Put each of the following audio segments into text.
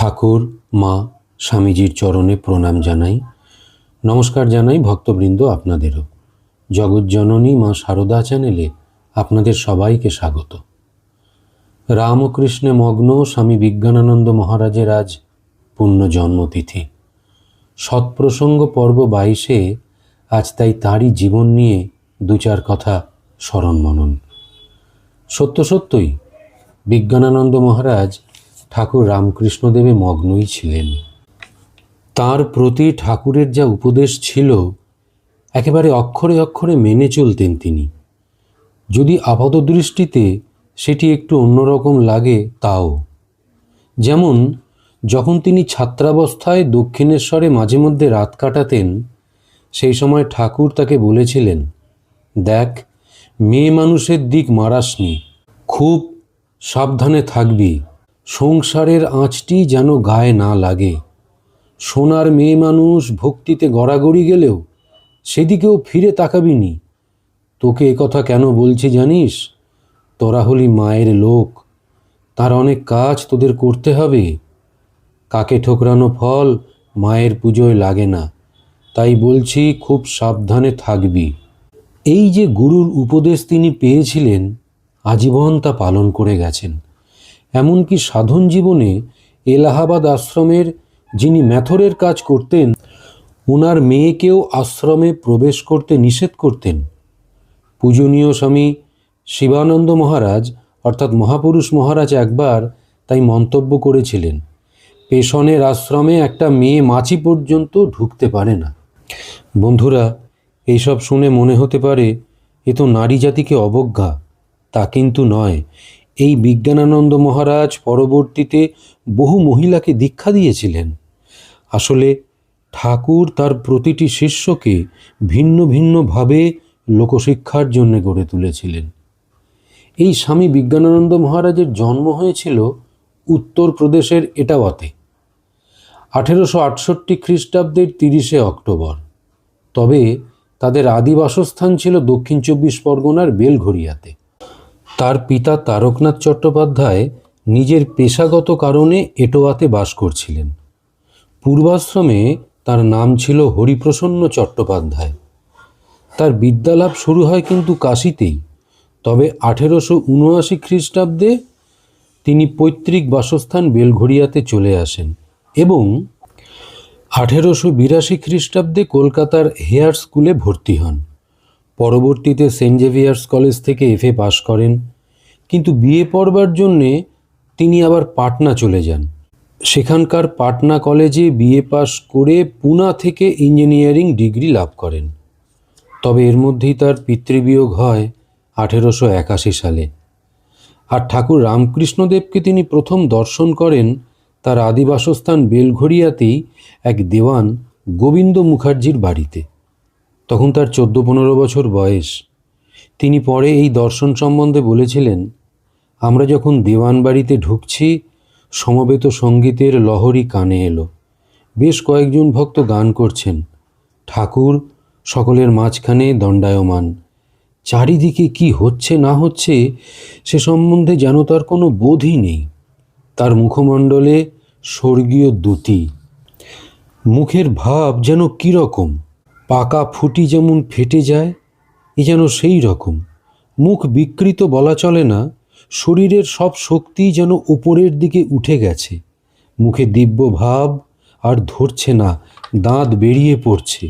ঠাকুর, মা, স্বামীজির চরণে প্রণাম জানাই। নমস্কার জানাই ভক্তবৃন্দ আপনাদেরও। জগৎজননী মা সারদা চ্যানেলে আপনাদের সবাইকে স্বাগত। রামকৃষ্ণে মগ্ন স্বামী বিজ্ঞানানন্দ মহারাজের আজ পূর্ণ জন্মতিথি সৎপ্রসঙ্গ পর্ব বাইশে আজ তাই তাঁরই জীবন নিয়ে দু চার কথা স্মরণ মনন। সত্য সত্যই, বিজ্ঞানানন্দ মহারাজ ঠাকুর রামকৃষ্ণদেবে মগ্নই ছিলেন। তার প্রতি ঠাকুরের যা উপদেশ ছিল, একেবারে অক্ষরে অক্ষরে মেনে চলতেন তিনি। যদি আপাত দৃষ্টিতে সেটি একটু অন্যরকম লাগে, তাও। যেমন, যখন তিনি ছাত্রাবস্থায় দক্ষিণেশ্বরে মাঝে মধ্যে রাত কাটাতেন, সেই সময় ঠাকুর তাকে বলেছিলেন, দেখ, মেয়ে মানুষের দিক মারাসনি, খুব সাবধানে থাকবি। সংসারের আঁচটি যেন গায়ে না লাগে। সোনার মেয়ে মানুষ ভক্তিতে গড়াগড়ি গেলেও সেদিকেও ফিরে তাকাবি নি তোকে কথা কেন বলছি জানিস? তোরা হলি মায়ের লোক। তার অনেক কাজ তোদের করতে হবে। কাকে ঠোকরানো ফল মায়ের পুজোয় লাগে না। তাই বলছি খুব সাবধানে থাকবি। এই যে গুরুর উপদেশ তিনি পেয়েছিলেন, আজীবন তা পালন করে গেছেন। এমনকি সাধন জীবনে এলাহাবাদ আশ্রমের যিনি ম্যাথরের কাজ করতেন ওনার মেয়েকেও আশ্রমে প্রবেশ করতে নিষেধ করতেন। পূজনীয় স্বামী শিবানন্দ মহারাজ, অর্থাৎ মহাপুরুষ মহারাজ একবার তাই মন্তব্য করেছিলেন পেশনের আশ্রমে একটা মেয়ে মাছি পর্যন্ত ঢুকতে পারে না। বন্ধুরা, এইসব শুনে মনে হতে পারে, এ তো নারী জাতিকে অবজ্ঞা, তা কিন্তু নয়। এই বিজ্ঞানানন্দ মহারাজ পরবর্তীতে বহু মহিলাকে দীক্ষা দিয়েছিলেন। আসলে ঠাকুর তার প্রতিটি শিষ্যকে ভিন্ন ভিন্নভাবে লোকশিক্ষার জন্য গড়ে তুলেছিলেন। এই স্বামী বিজ্ঞানানন্দ মহারাজের জন্ম হয়েছিল উত্তরপ্রদেশের এটাওয়াতে। আঠেরোশো আটষট্টি খ্রিস্টাব্দের তিরিশে অক্টোবর। তবে তাদের আদি বাসস্থান ছিল দক্ষিণ চব্বিশ পরগনার বেলঘরিয়াতে তার পিতা তারকনাথ চট্টোপাধ্যায় নিজের পেশাগত কারণে এটোয়াতে বাস করছিলেন। পূর্বাশ্রমে তার নাম ছিল হরিপ্রসন্ন চট্টোপাধ্যায়। তার বিদ্যালাভ শুরু হয় কিন্তু কাশিতেই। তবে আঠেরোশো উনআশি খ্রিস্টাব্দে তিনি পৈতৃক বাসস্থান বেলঘরিয়াতে চলে আসেন এবং আঠেরোশো বিরাশি খ্রিস্টাব্দে কলকাতার হেয়ার স্কুলে ভর্তি হন। পরবর্তীতে সেন্ট জেভিয়ার্স কলেজ থেকে এফএ পাশ করেন। কিন্তু বিয়ে পড়বার জন্যে তিনি আবার পাটনা চলে যান। সেখানকার পাটনা কলেজে বিএ পাশ করে পুনা থেকে ইঞ্জিনিয়ারিং ডিগ্রি লাভ করেন। তবে এর মধ্যেই তার পিতৃবিয়োগ হয় আঠেরোশো একাশি সালে। আর ঠাকুর রামকৃষ্ণদেবকে তিনি প্রথম দর্শন করেন তার আদিবাসস্থান বেলঘরিয়াতেই এক দেওয়ান গোবিন্দ মুখার্জির বাড়িতে। তখন তার চোদ্দ পনেরো বছর বয়স। তিনি পরে এই দর্শন সম্বন্ধে বলেছিলেন, আমরা যখন দেওয়ান বাড়িতে ঢুকছি, সমবেত সঙ্গীতের লহরী কানে এলো। বেশ কয়েকজন ভক্ত গান করছেন। ঠাকুর সকলের মাঝখানে দণ্ডায়মান। চারিদিকে কি হচ্ছে না হচ্ছে, সে সম্বন্ধে যেন তার কোনো বোধই নেই। তার মুখমণ্ডলে স্বর্গীয় দ্যুতি। মুখের ভাব যেন কীরকম? পাকা ফুটি যেমন ফেটে যায়, এ যেন সেই রকম। মুখ বিকৃত বলা চলে না, শরীরের সব শক্তি যেন ওপরের দিকে উঠে গেছে। মুখে দিব্য ভাব আর ধরছে না, দাঁত বেরিয়ে পড়ছে।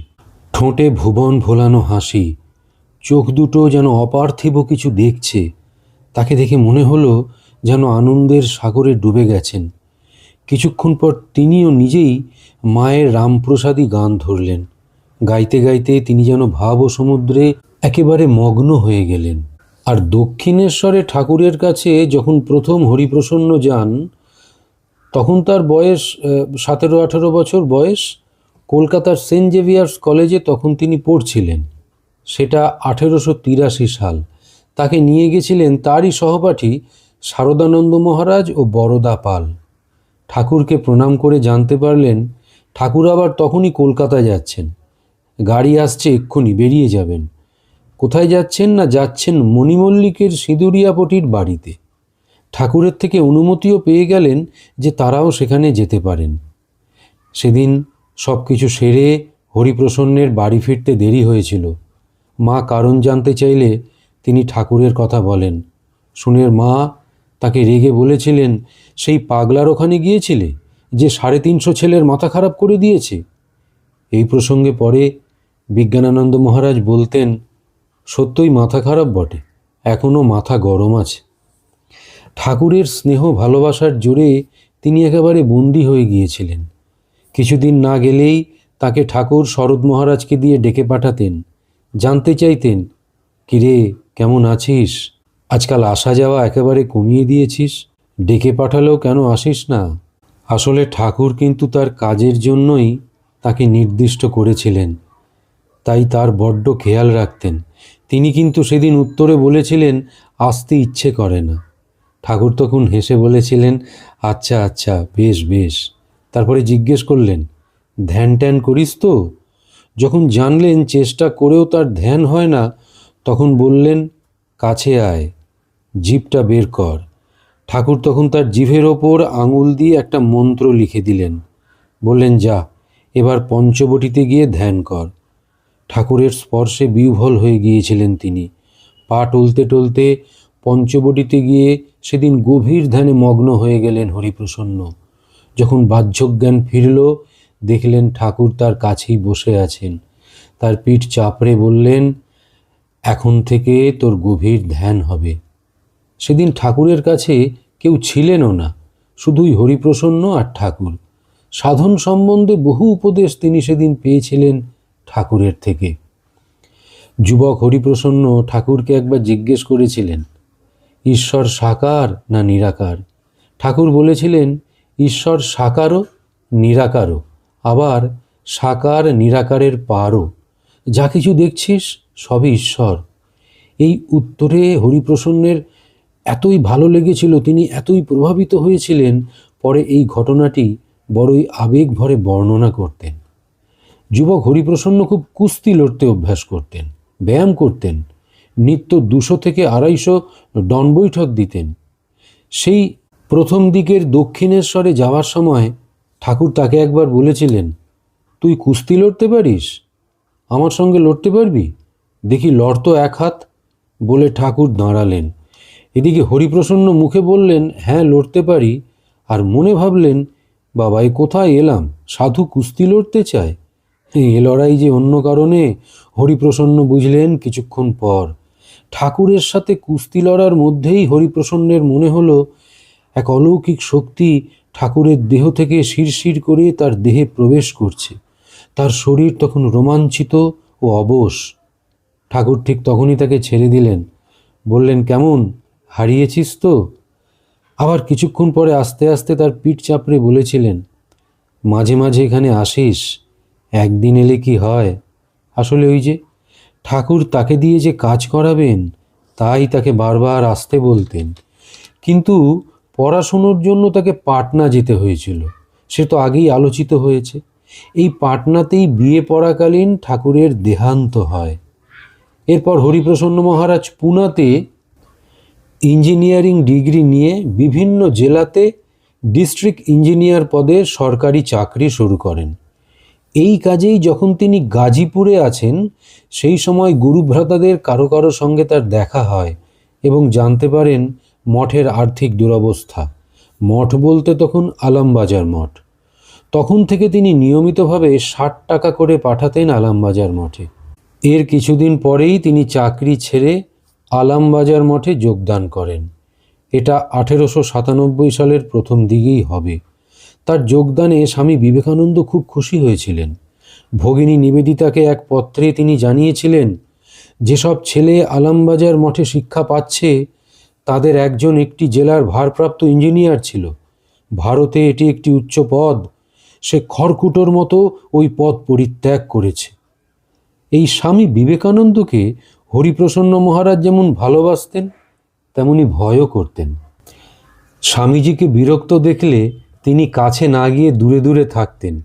ঠোঁটে ভুবন ভোলানো হাসি, চোখ দুটো যেন অপার্থিব কিছু দেখছে। তাকে দেখে মনে হলো যেন আনন্দের সাগরে ডুবে গেছেন। কিছুক্ষণ পর তিনিও নিজেই মায়ের রামপ্রসাদী গান ধরলেন। গাইতে গাইতে তিনি যেন ভাব ও সমুদ্রে একেবারে মগ্ন হয়ে গেলেন। আর দক্ষিণেশ্বরে ঠাকুরের কাছে যখন প্রথম হরিপ্রসন্ন যান, তখন তার বয়স সতেরো আঠেরো বছর বয়স, কলকাতার সেন্ট জেভিয়ার্স কলেজে তখন তিনি পড়ছিলেন। সেটা আঠেরোশো তিরাশি সাল। তাকে নিয়ে গেছিলেন তারই সহপাঠী শারদানন্দ মহারাজ ও বরদা পাল। ঠাকুরকে প্রণাম করে জানতে পারলেন, ঠাকুর আবার তখনই কলকাতা যাচ্ছেন। গাড়ি আসছে এক্ষুনি, বেরিয়ে যাবেন। কোথায় যাচ্ছেন না যাচ্ছেন মণিমল্লিকের সিঁদুরিয়াপটির বাড়িতে। ঠাকুরের থেকে অনুমতিও পেয়ে গেলেন যে তারাও সেখানে যেতে পারেন। সেদিন সব কিছু সেরে হরিপ্রসন্নের বাড়ি ফিরতে দেরি হয়েছিল। মা কারণ জানতে চাইলে তিনি ঠাকুরের কথা বলেন। শুনের মা তাকে রেগে বলেছিলেন, সেই পাগলার ওখানে গিয়েছিলে? যে সাড়ে তিনশো ছেলের মাথা খারাপ করে দিয়েছে? এই প্রসঙ্গে পরে বিজ্ঞানানন্দ মহারাজ বলতেন, সত্যই মাথা খারাপ বটে এখনও মাথা গরম আছে। ঠাকুরের স্নেহ ভালোবাসার জোরে তিনি একেবারে বন্দী হয়ে গিয়েছিলেন। কিছুদিন না গেলেই তাকে ঠাকুর শরৎ মহারাজকে দিয়ে ডেকে পাঠাতেন। জানতে চাইতেন, কিরে, কেমন আছিস? আজকাল আসা যাওয়া একেবারে কমিয়ে দিয়েছিস, ডেকে পাঠালেও কেন আসিস না? আসলে ঠাকুর কিন্তু তার কাজের জন্যই তাকে নির্দিষ্ট করেছিলেন। তাই তার বড্ড খেয়াল রাখতেন। তিনি কিন্তু সেদিন উত্তরে বলেছিলেন, আসতে ইচ্ছে করে না। ঠাকুর তখন হেসে বলেছিলেন আচ্ছা আচ্ছা বেশ বেশ। তারপরে জিজ্ঞেস করলেন, ধ্যান ট্যান করিস তো? যখন জানলেন চেষ্টা করেও তার ধ্যান হয় না, তখন বললেন, কাছে আয়, জিভটা বের কর। ঠাকুর তখন তার জিভের ওপর আঙুল দিয়ে একটা মন্ত্র লিখে দিলেন। বললেন, যা, এবার পঞ্চবটিতে গিয়ে ধ্যান কর। ঠাকুরের স্পর্শে বিহ্বল হয়ে গিয়েছিলেন তিনি। পা টলতে টলতে পঞ্চবটিতে গিয়ে সেদিন গভীর ধ্যানে মগ্ন হয়ে গেলেন হরিপ্রসন্ন। যখন বাহ্যজ্ঞান ফিরল, দেখলেন ঠাকুর তার কাছেই বসে আছেন। তার পিঠ চাপড়ে বললেন, এখন থেকে তোর গভীর ধ্যান হবে। সেদিন ঠাকুরের কাছে কেউ ছিলেনও না, শুধুই হরিপ্রসন্ন আর ঠাকুর। সাধন সম্বন্ধে বহু উপদেশ তিনি সেদিন পেয়েছিলেন ঠাকুরের থেকে। যুবক হরিপ্রসন্ন ঠাকুরকে একবার জিজ্ঞেস করেছিলেন, ঈশ্বর সাকার না নিরাকার? ঠাকুর বলেছিলেন, ঈশ্বর সাকারও নিরাকারও, আবার সাকার নিরাকারের পারও। যা কিছু দেখছিস সবই ঈশ্বর। এই উত্তরে হরিপ্রসন্নের এতই ভালো লেগেছিল, তিনি এতই প্রভাবিত হয়েছিলেন, পরে এই ঘটনাটি বড়ই আবেগ ভরে বর্ণনা করতেন। যুবক হরিপ্রসন্ন খুব কুস্তি লড়তে অভ্যাস করতেন, ব্যায়াম করতেন, নিত্য দুশো থেকে আড়াইশো ডন বৈঠক দিতেন। সেই প্রথম দিকের দক্ষিণেশ্বরে যাওয়ার সময় ঠাকুর তাকে একবার বলেছিলেন, তুই কুস্তি লড়তে পারিস? আমার সঙ্গে লড়তে পারবি? দেখি লড় তো এক হাত। বলে ঠাকুর দাঁড়ালেন। এদিকে হরিপ্রসন্ন মুখে বললেন হ্যাঁ লড়তে পারি। আর মনে ভাবলেন বাবা এ কোথায় এলাম? সাধু কুস্তি লড়তে চায়? এ লড়াই যে অন্য কারণে, হরিপ্রসন্ন বুঝলেন কিছুক্ষণ পর। ঠাকুরের সাথে কুস্তি লড়ার মধ্যেই হরিপ্রসন্নের মনে হলো, এক অলৌকিক শক্তি ঠাকুরের দেহ থেকে শিরশির করে তার দেহে প্রবেশ করছে। তার শরীর তখন রোমাঞ্চিত ও অবশ। ঠাকুর ঠিক তখনই তাকে ছেড়ে দিলেন। বললেন, কেমন? হারিয়েছিস তো? আবার কিছুক্ষণ পরে আস্তে আস্তে তার পিঠ চাপড়ে বলেছিলেন, মাঝে মাঝে এখানে আসিস। একদিন এলে কি হয়? আসলে ওই যে ঠাকুর তাকে দিয়ে যে কাজ করাবেন, তাই তাকে বারবার আসতে বলতেন। কিন্তু পড়াশুনোর জন্য তাকে পাটনা যেতে হয়েছিল। সে তো আগেই আলোচিত হয়েছে। এই পাটনাতেই বিয়ে পড়াকালীন ঠাকুরের দেহান্ত হয়। এরপর হরিপ্রসন্ন মহারাজ পুনাতে ইঞ্জিনিয়ারিং ডিগ্রি নিয়ে বিভিন্ন জেলাতে ডিস্ট্রিক্ট ইঞ্জিনিয়ার পদে সরকারি চাকরি শুরু করেন। এই কাজেই যখন তিনি গাজীপুরে আছেন, সেই সময় গুরুভ্রাতাদের কারও কারও সঙ্গে তার দেখা হয় এবং জানতে পারেন মঠের আর্থিক দুরবস্থা। মঠ বলতে তখন আলামবাজার মঠ। তখন থেকে তিনি নিয়মিতভাবে ষাট টাকা করে পাঠাতেন আলামবাজার মঠে। এর কিছুদিন পরেই তিনি চাকরি ছেড়ে আলামবাজার মঠে যোগদান করেন। এটা আঠেরোশো সাতানব্বই সালের প্রথম দিকেই হবে। তার যোগদানে স্বামী বিবেকানন্দ খুব খুশি হয়েছিলেন। ভগিনী নিবেদিতাকে এক পত্রে তিনি জানিয়েছিলেন, যেসব ছেলে আলামবাজার মঠে শিক্ষা পাচ্ছে, তাদের একজন একটি জেলার ভারপ্রাপ্ত ইঞ্জিনিয়ার ছিল। ভারতে এটি একটি উচ্চ পদ। সে খড়কুটোর মতো ওই পদ পরিত্যাগ করেছে। এই স্বামী বিবেকানন্দকে হরিপ্রসন্ন মহারাজ যেমন ভালোবাসতেন, তেমনি ভয়ও করতেন। স্বামীজিকে বিরক্ত দেখলে তিনি কাছে না গিয়ে দূরে দূরে থাকতেন।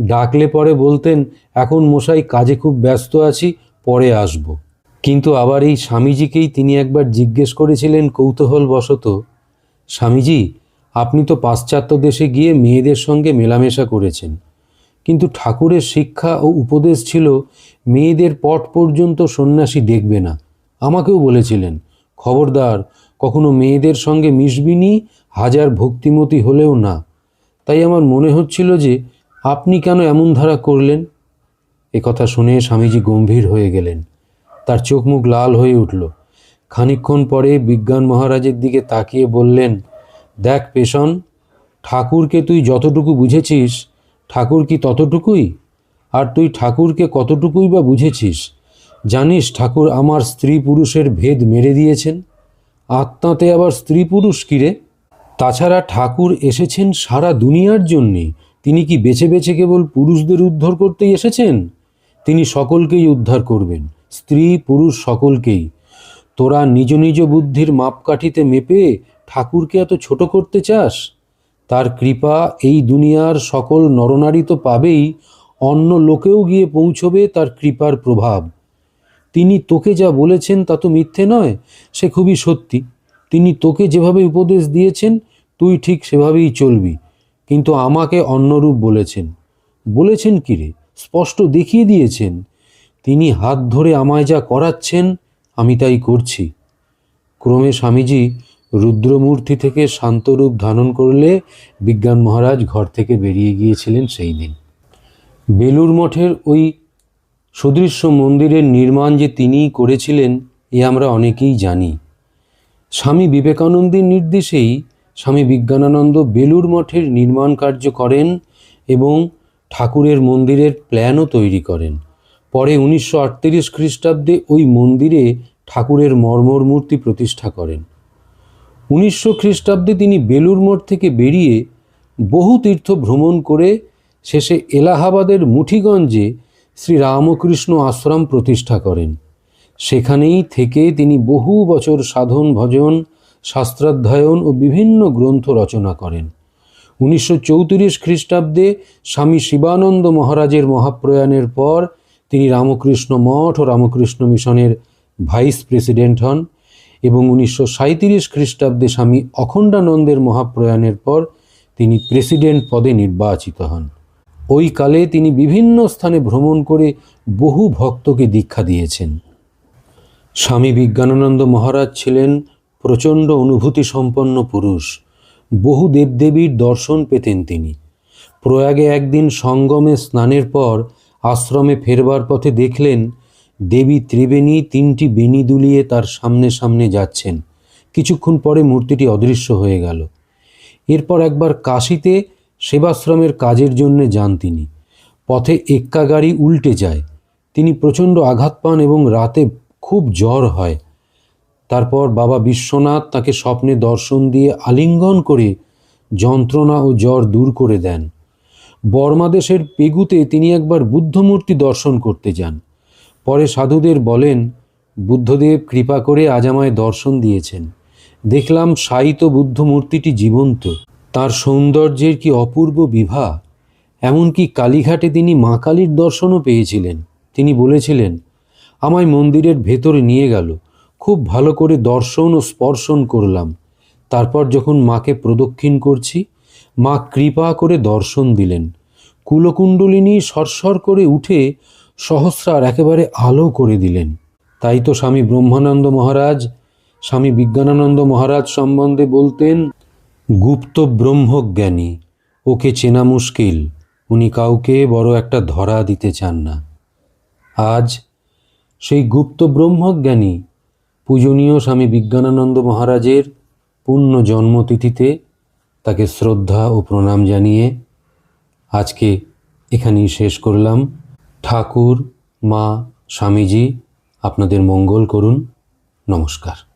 ডাকলে পরে বলতেন, এখন মশাই কাজে খুব ব্যস্ত আছি, পরে আসব। কিন্তু আবার এই স্বামীজিকেই তিনি একবার জিজ্ঞেস করেছিলেন কৌতূহল বশত স্বামীজি, আপনি তো পাশ্চাত্য দেশে গিয়ে মেয়েদের সঙ্গে মেলামেশা করেছেন। কিন্তু ঠাকুরের শিক্ষা ও উপদেশ ছিল, মেয়েদের পট পর্যন্ত সন্ন্যাসী দেখবে না। আমাকেও বলেছিলেন, খবরদার, কখনো মেয়েদের সঙ্গে মিশবিনি হাজার ভক্তিমতী হলেও না। তাই আমার মনে হচ্ছিল যে আপনি কেন এমন ধারা করলেন? এ কথা শুনে স্বামীজি গম্ভীর হয়ে গেলেন। তার চোখ মুখ লাল হয়ে উঠল। খানিকক্ষণ পরে বিজ্ঞান মহারাজের দিকে তাকিয়ে বললেন, দেখ পেশন, ঠাকুরকে তুই যতটুকু বুঝেছিস, ঠাকুর কি ততটুকুই? আর তুই ঠাকুরকে কতটুকুই বা বুঝেছিস? জানিস ঠাকুর আমার স্ত্রী পুরুষের ভেদ মেরে দিয়েছেন? আত্মাতে আবার স্ত্রী পুরুষ কিরে তাছাড়া ঠাকুর এসেছেন সারা দুনিয়ার জন্যে। তিনি কি বেছে বেছে কেবল পুরুষদের উদ্ধার করতেই এসেছেন? তিনি সকলকেই উদ্ধার করবেন, স্ত্রী, পুরুষ সকলকেই। তোরা নিজ নিজ বুদ্ধির মাপকাঠিতে মেপে ঠাকুরকে এত ছোট করতে চাস? তার কৃপা এই দুনিয়ার সকল নরনারী তো পাবেই, অন্য লোকেও গিয়ে পৌঁছবে তার কৃপার প্রভাব। তিনি তোকে যা বলেছেন তা তো মিথ্যে নয়, সে খুবই সত্যি। তিনি তোকে যেভাবে উপদেশ দিয়েছেন তুই ঠিক সেভাবেই চলবি। কিন্তু আমাকে অন্যরূপ বলেছেন। বলেছেন কি রে? স্পষ্ট দেখিয়ে দিয়েছেন। তিনি হাত ধরে আমায় যা করাচ্ছেন, আমি তাই করছি। ক্রমে স্বামীজি রুদ্রমূর্তি থেকে শান্তরূপ ধারণ করলে বিজ্ঞান মহারাজ ঘর থেকে বেরিয়ে গিয়েছিলেন সেই দিন। বেলুর মঠের ওই সুদৃশ্য মন্দিরের নির্মাণ যে তিনিই করেছিলেন, এ আমরা অনেকেই জানি। স্বামী বিবেকানন্দের নির্দেশেই স্বামী বিজ্ঞানানন্দ বেলুর মঠের নির্মাণ কার্য করেন এবং ঠাকুরের মন্দিরের প্ল্যানও তৈরি করেন। পরে উনিশশো আটত্রিশ খ্রিস্টাব্দে ওই মন্দিরে ঠাকুরের মর্মর মূর্তি প্রতিষ্ঠা করেন। উনিশশো খ্রিস্টাব্দে তিনি বেলুর মঠ থেকে বেরিয়ে বহু তীর্থ ভ্রমণ করে শেষে এলাহাবাদের মুঠিগঞ্জে শ্রী রামকৃষ্ণ আশ্রম প্রতিষ্ঠা করেন। সেখানেই থেকে তিনি বহু বছর সাধন ভজন শাস্ত্রাধ্যয়ন ও বিভিন্ন গ্রন্থ রচনা করেন। উনিশশো চৌত্রিশ খ্রিস্টাব্দে স্বামী শিবানন্দ মহারাজের মহাপ্রয়াণের পর তিনি রামকৃষ্ণ মঠ ও রামকৃষ্ণ মিশনের ভাইস প্রেসিডেন্ট হন এবং উনিশশো সাঁত্রিশ খ্রিস্টাব্দে স্বামী অখণ্ডানন্দের মহাপ্রয়াণের পর তিনি প্রেসিডেন্ট পদে নির্বাচিত হন। ওই কালে তিনি বিভিন্ন স্থানে ভ্রমণ করে বহু ভক্তকে দীক্ষা দিয়েছেন। স্বামী বিজ্ঞানানন্দ মহারাজ ছিলেন প্রচণ্ড অনুভূতি সম্পন্ন পুরুষ। বহু দেবদেবীর দর্শন পেতেন তিনি। প্রয়াগে একদিন সঙ্গমে স্নানের পর আশ্রমে ফেরবার পথে দেখলেন, দেবী ত্রিবেণী তিনটি বেণী দুলিয়ে তার সামনে সামনে যাচ্ছেন। কিছুক্ষণ পরে মূর্তিটি অদৃশ্য হয়ে গেল। এরপর একবার কাশিতে সেবাশ্রমের কাজের জন্যে যান তিনি। পথে এক্কা গাড়ি উল্টে যায়। তিনি প্রচণ্ড আঘাত পান এবং রাতে খুব জ্বর হয়। তারপর বাবা বিশ্বনাথ তাকে স্বপ্নে দর্শন দিয়ে আলিঙ্গন করে যন্ত্রণা ও জ্বর দূর করে দেন। বর্মাদেশের পেগুতে তিনি একবার বুদ্ধমূর্তি দর্শন করতে যান। পরে সাধুদের বলেন, বুদ্ধদেব কৃপা করে আজ আমায় দর্শন দিয়েছেন। দেখলাম শায়িত বুদ্ধ মূর্তিটি জীবন্ত। তার সৌন্দর্যের কি অপূর্ব বিভা। এমনকি কালীঘাটে তিনি মা কালীর দর্শনও পেয়েছিলেন। তিনি বলেছিলেন, আমায় মন্দিরের ভেতরে নিয়ে গেল। খুব ভালো করে দর্শন ও স্পর্শন করলাম। তারপর যখন মাকে প্রদক্ষিণ করছি, মা কৃপা করে দর্শন দিলেন। কুলকুণ্ডলিনী সরসর করে উঠে সহস্রার একেবারে আলো করে দিলেন। তাই তো স্বামী ব্রহ্মানন্দ মহারাজ, স্বামী বিজ্ঞানানন্দ মহারাজ সম্বন্ধে বলতেন, গুপ্ত ব্রহ্মজ্ঞানী, ওকে চেনা মুশকিল, উনি কাউকে বড় একটা ধরা দিতে চান না। আজ সেই গুপ্ত ব্রহ্মজ্ঞানী পূজনীয় স্বামী বিজ্ঞানানন্দ মহারাজের পূর্ণ জন্মতিথিতে তাকে শ্রদ্ধা ও প্রণাম জানিয়ে আজকে এখানেই শেষ করলাম। ঠাকুর, মা, স্বামীজি, আপনাদের মঙ্গল করুন। নমস্কার।